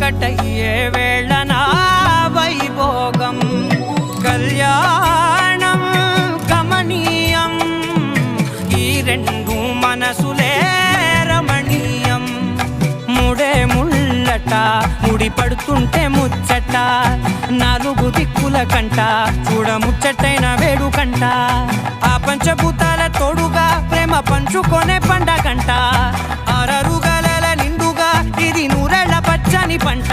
ఒక్కటయ్యే వేళనా వైభోగం కళ్యాణం కమనీయం ఈ రెండు మనసులే రమణీయం. ముడే ముళ్ళట ముడి పడుతుంటే ముచ్చట. నాలుగు దిక్కుల కంట చూడముచ్చటైన వేడుకంట ఆ పంచభూతాల తోడుగా ప్రేమ పంచుకొనే పండగంట. పంట